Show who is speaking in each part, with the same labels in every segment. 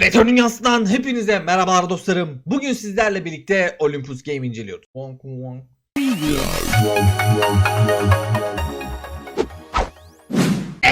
Speaker 1: Retro Dünyası'ndan hepinize merhabalar dostlarım. Bugün sizlerle birlikte Olympus Game inceliyoruz.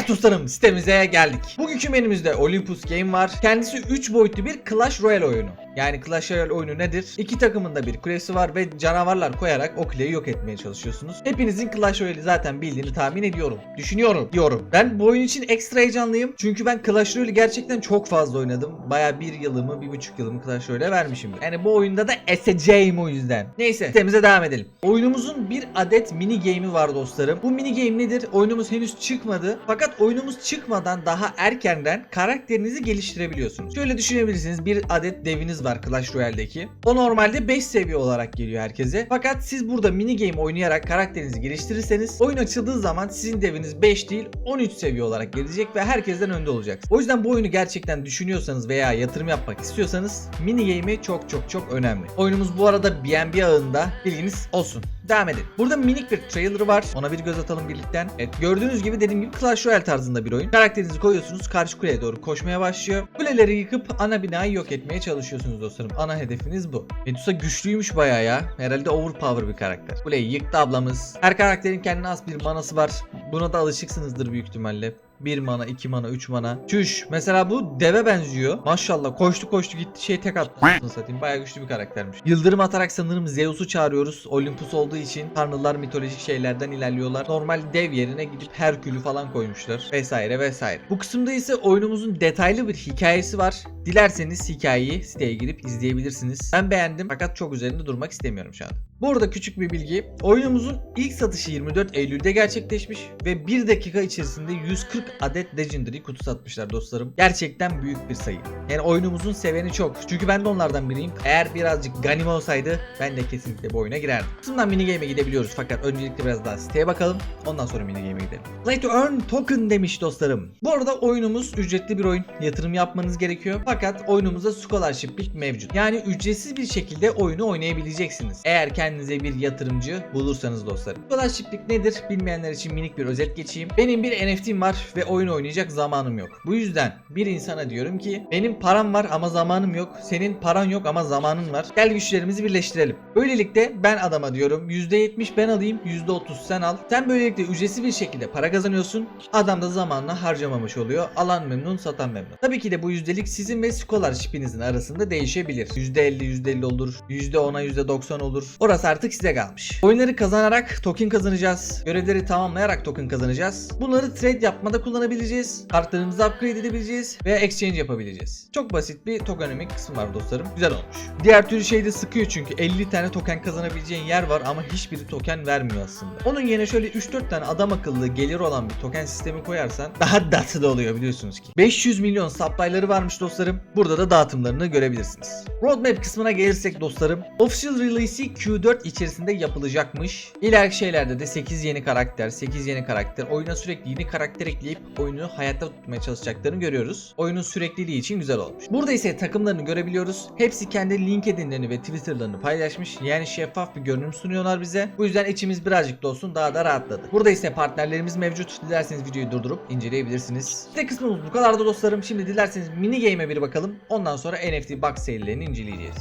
Speaker 1: Evet dostlarım sitemize geldik. Bugünkü menümüzde Olympus Game var. Kendisi 3 boyutlu bir Clash Royale oyunu. Yani Clash Royale oyunu nedir? İki takımın da bir kulesi var ve canavarlar koyarak o kuleyi yok etmeye çalışıyorsunuz. Hepinizin Clash Royale'i zaten bildiğini tahmin ediyorum. Düşünüyorum diyorum. Ben bu oyun için ekstra heyecanlıyım. Çünkü ben Clash Royale'i gerçekten çok fazla oynadım. Baya bir yılımı, bir buçuk yılımı Clash Royale'e vermişim. Yani bu oyunda da eseceğim o yüzden. Neyse sitemize devam edelim. Oyunumuzun bir adet mini game'i var dostlarım. Bu mini game nedir? Oyunumuz henüz çıkmadı. Fakat oyunumuz çıkmadan daha erkenden karakterinizi geliştirebiliyorsunuz. Şöyle düşünebilirsiniz. Bir adet deviniz var Clash Royale'deki. O normalde 5 seviye olarak geliyor herkese. Fakat siz burada mini game oynayarak karakterinizi geliştirirseniz oyun açıldığı zaman sizin deviniz 5 değil 13 seviye olarak gelecek ve herkesten önde olacak. O yüzden bu oyunu gerçekten düşünüyorsanız veya yatırım yapmak istiyorsanız mini game'i çok çok çok önemli. Oyunumuz bu arada BNB ağında bilginiz olsun. Devam edelim. Burada minik bir trailer var. Ona bir göz atalım birlikten. Evet gördüğünüz gibi dediğim gibi Clash Royale tarzında bir oyun. Karakterinizi koyuyorsunuz. Karşı kuleye doğru koşmaya başlıyor. Kuleleri yıkıp ana binayı yok etmeye çalışıyorsunuz dostlarım. Ana hedefiniz bu. Medusa güçlüymüş bayağı ya. Herhalde overpower bir karakter. Kuleyi yıktı ablamız. Her karakterin kendine has bir manası var. Buna da alışıksınızdır büyük ihtimalle. 1 mana, 2 mana, 3 mana. Çüş. Mesela bu deve benziyor. Maşallah koştu koştu gitti şey tek attı. Satayım. Bayağı güçlü bir karaktermiş. Yıldırım atarak sanırım Zeus'u çağırıyoruz. Olympus olduğu için tanrılar mitolojik şeylerden ilerliyorlar. Normal dev yerine gidip Herkül'ü falan koymuşlar. Vesaire vesaire. Bu kısımda ise oyunumuzun detaylı bir hikayesi var. Dilerseniz hikayeyi siteye girip izleyebilirsiniz. Ben beğendim fakat çok üzerinde durmak istemiyorum şu anda. Bu küçük bir bilgi. Oyunumuzun ilk satışı 24 Eylül'de gerçekleşmiş ve 1 dakika içerisinde 140 adet Legendary kutu satmışlar dostlarım. Gerçekten büyük bir sayı. Yani oyunumuzun seveni çok. Çünkü ben de onlardan biriyim. Eğer birazcık ganim olsaydı ben de kesinlikle bu oyuna girerdim. Kısımdan mini game'e gidebiliyoruz fakat öncelikle biraz daha siteye bakalım. Ondan sonra mini game'e gidelim. Play to earn token demiş dostlarım. Bu arada oyunumuz ücretli bir oyun. Yatırım yapmanız gerekiyor. Fakat oyunumuzda scholarship'lik mevcut. Yani ücretsiz bir şekilde oyunu oynayabileceksiniz. Eğer kendinize bir yatırımcı bulursanız dostlarım. Scholarship'lik nedir? Bilmeyenler için minik bir özet geçeyim. Benim bir NFT'm var ve oyun oynayacak zamanım yok. Bu yüzden bir insana diyorum ki benim param var ama zamanım yok. Senin paran yok ama zamanın var. Gel güçlerimizi birleştirelim. Böylelikle ben adama diyorum %70 ben alayım %30 sen al. Sen böylelikle ücretsiz bir şekilde para kazanıyorsun. Adam da zamanla harcamamış oluyor. Alan memnun satan memnun. Tabii ki de bu yüzdelik sizin ve scholarship'inizin arasında değişebilir. %50 %50 olur. %10'a %90 olur. Orası artık size kalmış. Oyunları kazanarak token kazanacağız. Görevleri tamamlayarak token kazanacağız. Bunları trade yapmada kullanabileceğiz. Kartlarımızı upgrade edebileceğiz ve exchange yapabileceğiz. Çok basit bir tokenomik kısmı var dostlarım. Güzel olmuş. Diğer türlü şey de sıkıyor çünkü 50 tane token kazanabileceğin yer var ama hiçbiri token vermiyor aslında. Onun yerine şöyle 3-4 tane adam akıllı gelir olan bir token sistemi koyarsan daha tatlı oluyor biliyorsunuz ki. 500 milyon supply'ları varmış dostlarım. Burada da dağıtımlarını görebilirsiniz. Roadmap kısmına gelirsek dostlarım. Official release'i Q4 içerisinde yapılacakmış. İleriki şeylerde de 8 yeni karakter, 8 yeni karakter, oyuna sürekli yeni karakter ekleyip oyunu hayatta tutmaya çalışacaklarını görüyoruz. Oyunun sürekliliği için güzel olmuş. Burada ise takımlarını görebiliyoruz. Hepsi kendi LinkedIn'lerini ve Twitter'larını paylaşmış. Yani şeffaf bir görünüm sunuyorlar bize. Bu yüzden içimiz birazcık da olsun daha da rahatladı. Burada ise partnerlerimiz mevcut. Dilerseniz videoyu durdurup inceleyebilirsiniz. Site kısmımız bu kadardı dostlarım. Şimdi dilerseniz mini game'e bir bakalım. Ondan sonra NFT box serilerini inceleyeceğiz.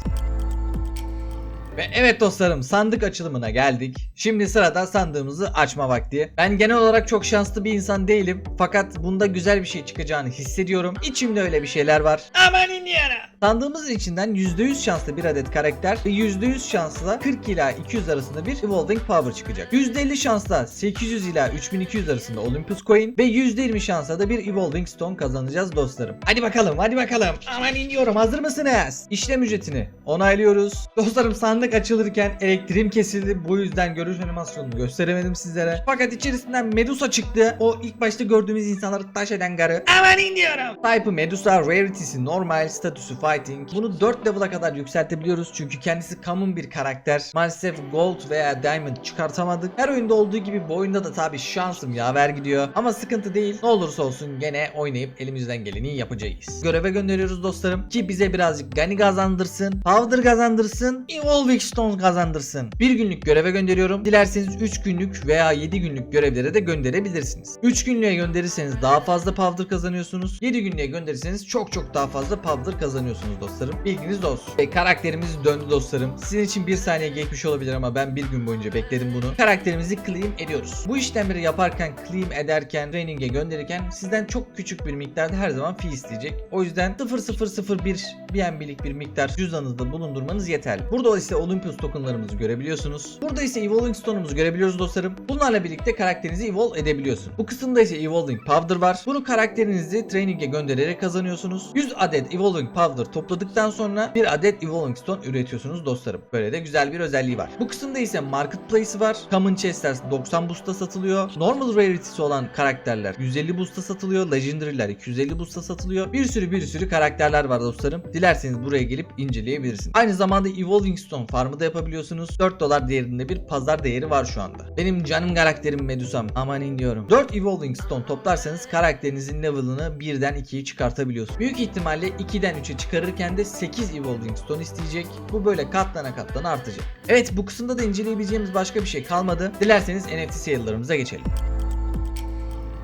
Speaker 1: Ve evet dostlarım sandık açılımına geldik. Şimdi sırada sandığımızı açma vakti. Ben genel olarak çok şanslı bir insan değilim. Fakat bunda güzel bir şey çıkacağını hissediyorum. İçimde öyle bir şeyler var. Aman inyara. Sandığımızın içinden %100 şanslı bir adet karakter ve %100 şansla 40 ila 200 arasında bir Evolving Power çıkacak. %50 şansla 800 ila 3200 arasında Olympus Coin ve %20 şansla da bir Evolving Stone kazanacağız dostlarım. Hadi bakalım hadi bakalım. Aman iniyorum hazır mısınız? İşlem ücretini onaylıyoruz. Dostlarım sandık açılırken elektriğim kesildi. Bu yüzden görüş animasyonunu gösteremedim sizlere. Fakat içerisinden Medusa çıktı. O ilk başta gördüğümüz insanları taş eden garı. Aman iniyorum. Type'ı Medusa, Rarity'si normal, statüsü Fighting. Bunu 4 level'a kadar yükseltebiliyoruz çünkü kendisi common bir karakter. Maalesef Gold veya Diamond çıkartamadık. Her oyunda olduğu gibi bu oyunda da tabi şansım yaver gidiyor. Ama sıkıntı değil. Ne olursa olsun gene oynayıp elimizden geleni yapacağız. Göreve gönderiyoruz dostlarım ki bize birazcık Gani kazandırsın, Powder kazandırsın, Evolving Stone kazandırsın. Bir günlük göreve gönderiyorum. Dilerseniz 3 günlük veya 7 günlük görevlere de gönderebilirsiniz. 3 günlüğe gönderirseniz daha fazla Powder kazanıyorsunuz. 7 günlüğe gönderirseniz çok çok daha fazla Powder kazanıyorsunuz dostlarım. Bilginiz olsun. Ve karakterimiz döndü dostlarım. Sizin için bir saniye geçmiş olabilir ama ben bir gün boyunca bekledim bunu. Karakterimizi claim ediyoruz. Bu işlemleri yaparken, claim ederken, training'e gönderirken sizden çok küçük bir miktarda her zaman fee isteyecek. O yüzden 0001 BNB'lik bir miktar cüzdanınızda bulundurmanız yeterli. Burada ise Olympus tokenlarımızı görebiliyorsunuz. Burada ise Evolving Stone'umuzu görebiliyoruz dostlarım. Bunlarla birlikte karakterinizi evolve edebiliyorsun. Bu kısımda ise Evolving Powder var. Bunu karakterinizi training'e göndererek kazanıyorsunuz. 100 adet Evolving Powder topladıktan sonra bir adet Evolving Stone üretiyorsunuz dostlarım. Böyle de güzel bir özelliği var. Bu kısımda ise Marketplace'i var. Common Chest'ler 90 boost'a satılıyor. Normal Rarity'si olan karakterler 150 boost'a satılıyor. Legendary'ler 250 boost'a satılıyor. Bir sürü bir sürü karakterler var dostlarım. Dilerseniz buraya gelip inceleyebilirsiniz. Aynı zamanda Evolving Stone farmı da yapabiliyorsunuz. 4 dolar değerinde bir pazar değeri var şu anda. Benim canım karakterim Medusa'm. Amanin diyorum. 4 Evolving Stone toplarsanız karakterinizin level'ını 1'den 2'ye çıkartabiliyorsunuz. Büyük ihtimalle 2'den 3'e çıkarırken de 8 Evolving Stone isteyecek. Bu böyle katlana katlana artacak. Evet bu kısımda da inceleyebileceğimiz başka bir şey kalmadı. Dilerseniz NFT sale'larımıza geçelim.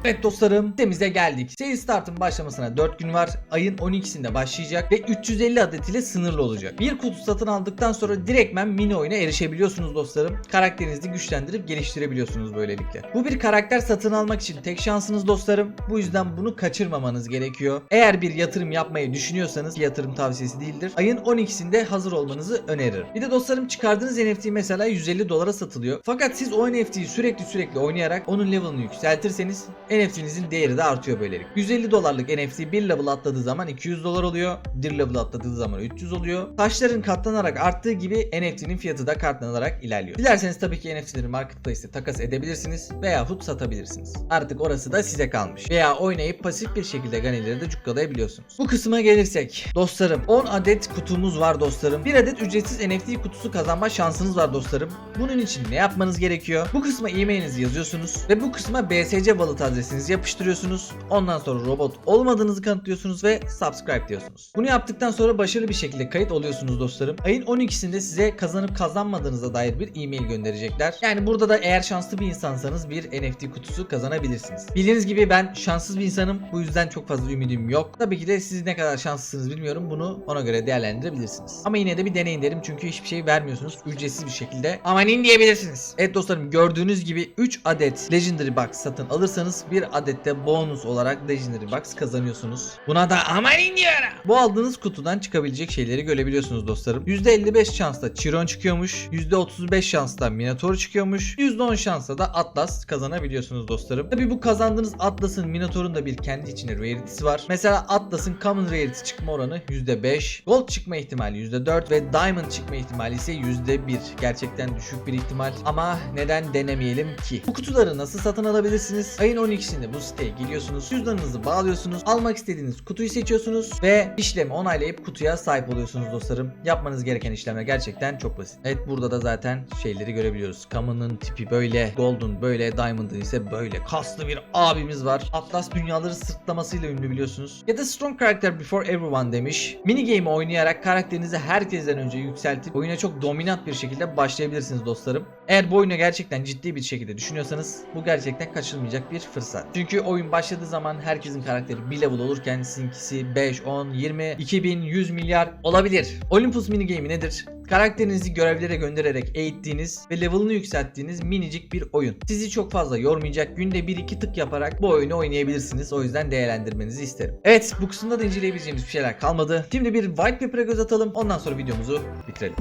Speaker 1: Evet dostlarım sitemize geldik. Sale startın başlamasına 4 gün var. Ayın 12'sinde başlayacak ve 350 adet ile sınırlı olacak. Bir kutu satın aldıktan sonra direktmen mini oyuna erişebiliyorsunuz dostlarım. Karakterinizi güçlendirip geliştirebiliyorsunuz böylelikle. Bu bir karakter satın almak için tek şansınız dostlarım. Bu yüzden bunu kaçırmamanız gerekiyor. Eğer bir yatırım yapmayı düşünüyorsanız yatırım tavsiyesi değildir. Ayın 12'sinde hazır olmanızı öneririm. Bir de dostlarım çıkardığınız NFT mesela 150 dolara satılıyor. Fakat siz o NFT'yi sürekli sürekli oynayarak onun level'ını yükseltirseniz NFT'nizin değeri de artıyor böylelikle. 150 dolarlık NFT bir level atladığı zaman 200 dolar oluyor. Bir level atladığı zaman 300 oluyor. Taşların katlanarak arttığı gibi NFT'nin fiyatı da katlanarak ilerliyor. Dilerseniz tabii ki NFT'leri marketplace'te takas edebilirsiniz veyahut satabilirsiniz. Artık orası da size kalmış. Veya oynayıp pasif bir şekilde ganileri de cukkalayabiliyorsunuz. Bu kısma gelirsek dostlarım 10 adet kutumuz var dostlarım. Bir adet ücretsiz NFT kutusu kazanma şansınız var dostlarım. Bunun için ne yapmanız gerekiyor? Bu kısma e-mailinizi yazıyorsunuz ve bu kısma BSC wallet adresinizi yapıştırıyorsunuz. Ondan sonra robot olmadığınızı kanıtlıyorsunuz ve subscribe diyorsunuz. Bunu yaptıktan sonra başarılı bir şekilde kayıt oluyorsunuz dostlarım. Ayın 12'sinde size kazanıp kazanmadığınıza dair bir e-mail gönderecekler. Yani burada da eğer şanslı bir insansanız bir NFT kutusu kazanabilirsiniz. Bildiğiniz gibi ben şanssız bir insanım. Bu yüzden çok fazla ümidim yok. Tabii ki de siz ne kadar şanslısınız bilmiyorum. Bunu ona göre değerlendirebilirsiniz. Ama yine de bir deneyin derim çünkü hiçbir şey vermiyorsunuz. Ücretsiz bir şekilde. Amanin diyebilirsiniz. Evet dostlarım gördüğünüz gibi 3 adet Legendary Box satın alırsanız bir adet de bonus olarak Legendary Box kazanıyorsunuz. Buna da amanin diyorum. Bu aldığınız kutudan çıkabilecek şeyleri görebiliyorsunuz dostlarım. %55 şansla Chiron çıkıyormuş. %35 şansla Minotaur çıkıyormuş. %10 şansla da Atlas kazanabiliyorsunuz dostlarım. Tabi bu kazandığınız Atlas'ın Minotaur'un da bir kendi içine rarity'si var. Mesela Atlas'ın Common Rarity çıkma oranı %5. Gold çıkma ihtimali %4 ve Diamond çıkma ihtimali ise %1. Gerçekten düşük bir ihtimal ama neden denemeyelim ki? Bu kutuları nasıl satın alabilirsiniz? Ayın 12'sinde bu siteye giriyorsunuz. Cüzdanınızı bağlıyorsunuz. Almak istediğiniz kutuyu seçiyorsunuz ve işlemi onaylayıp kutuya sahip oluyorsunuz dostlarım. Yapmanız gereken işlemler gerçekten çok basit. Evet burada da zaten şeyleri görebiliyoruz. Common'ın tipi böyle, Golden böyle, Diamond'ın ise böyle. Kaslı bir abimiz var. Atlas dünyaları sırtlamasıyla ünlü biliyorsunuz. Ya da Strong Character Before Everyone demiş. Mini game oynayarak karakterinizi herkesten önce yükseltip oyuna çok dominant bir şekilde başlayabilirsiniz dostlarım. Eğer bu oyunu gerçekten ciddi bir şekilde düşünüyorsanız bu gerçekten kaçırılmayacak bir fırsat. Çünkü oyun başladığı zaman herkesin karakteri bir level olurken sizinkisi 5, 10, 20, 2000, 100 milyar olabilir. Olympus mini game'i nedir? Karakterinizi görevlere göndererek eğittiğiniz ve level'ını yükselttiğiniz minicik bir oyun. Sizi çok fazla yormayacak günde 1-2 tık yaparak bu oyunu oynayabilirsiniz. O yüzden değerlendirmenizi isterim. Evet bu kısımda da inceleyebileceğimiz bir şeyler kalmadı. Şimdi bir white paper'a göz atalım. Ondan sonra videomuzu bitirelim.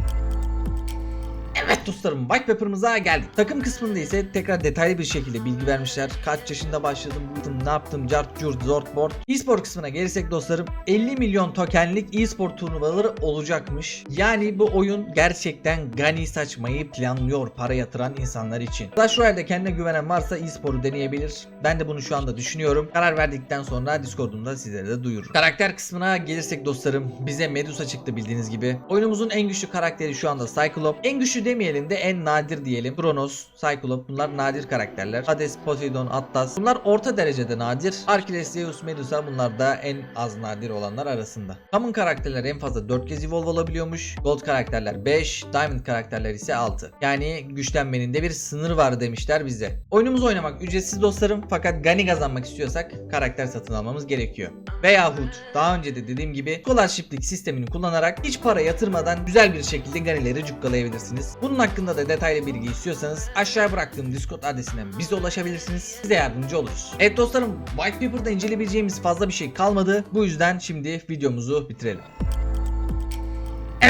Speaker 1: Dostlarım White Paper'ımıza geldik. Takım kısmında ise tekrar detaylı bir şekilde bilgi vermişler. Kaç yaşında başladım, bu yaptım, ne yaptım, cart, curt, zort, board. E-spor kısmına gelirsek dostlarım 50 milyon tokenlik e-spor turnuvaları olacakmış. Yani bu oyun gerçekten gani saçmayı planlıyor para yatıran insanlar için. Clash Royale'de kendine güvenen varsa e-sporu deneyebilir. Ben de bunu şu anda düşünüyorum. Karar verdikten sonra Discord'umda sizlere de duyururum. Karakter kısmına gelirsek dostlarım bize Medusa çıktı bildiğiniz gibi. Oyunumuzun en güçlü karakteri şu anda Cyclop. En güçlü demeyelim de en nadir diyelim. Kronos, Cyclop bunlar nadir karakterler. Hades, Poseidon, Atlas bunlar orta derecede nadir. Hercules, Zeus, Medusa bunlar da en az nadir olanlar arasında. Common karakterler en fazla 4 kez evolve olabiliyormuş. Gold karakterler 5, Diamond karakterler ise 6. Yani güçlenmenin de bir sınır var demişler bize. Oyunumuzu oynamak ücretsiz dostlarım fakat Gani kazanmak istiyorsak karakter satın almamız gerekiyor. Veyahut daha önce de dediğim gibi scholarship'lik sistemini kullanarak hiç para yatırmadan güzel bir şekilde Gani'leri cukkalayabilirsiniz. Bunun hakkında da detaylı bilgi istiyorsanız aşağıya bıraktığım Discord adresinden bize ulaşabilirsiniz. Size yardımcı oluruz. Evet dostlarım White Paper'da inceleyebileceğimiz fazla bir şey kalmadı. Bu yüzden şimdi videomuzu bitirelim.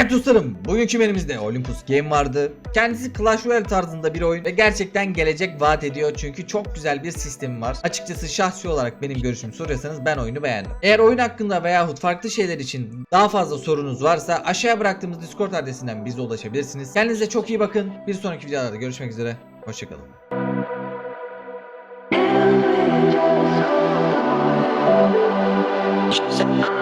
Speaker 1: Evet dostlarım bugünkü menümüzde Olympus Game vardı. Kendisi Clash Royale tarzında bir oyun ve gerçekten gelecek vaat ediyor çünkü çok güzel bir sistemi var. Açıkçası şahsi olarak benim görüşümü soruyorsanız ben oyunu beğendim. Eğer oyun hakkında veyahut farklı şeyler için daha fazla sorunuz varsa aşağıya bıraktığımız Discord adresinden bize ulaşabilirsiniz. Kendinize çok iyi bakın. Bir sonraki videolarda görüşmek üzere. Hoşçakalın.
Speaker 2: She said,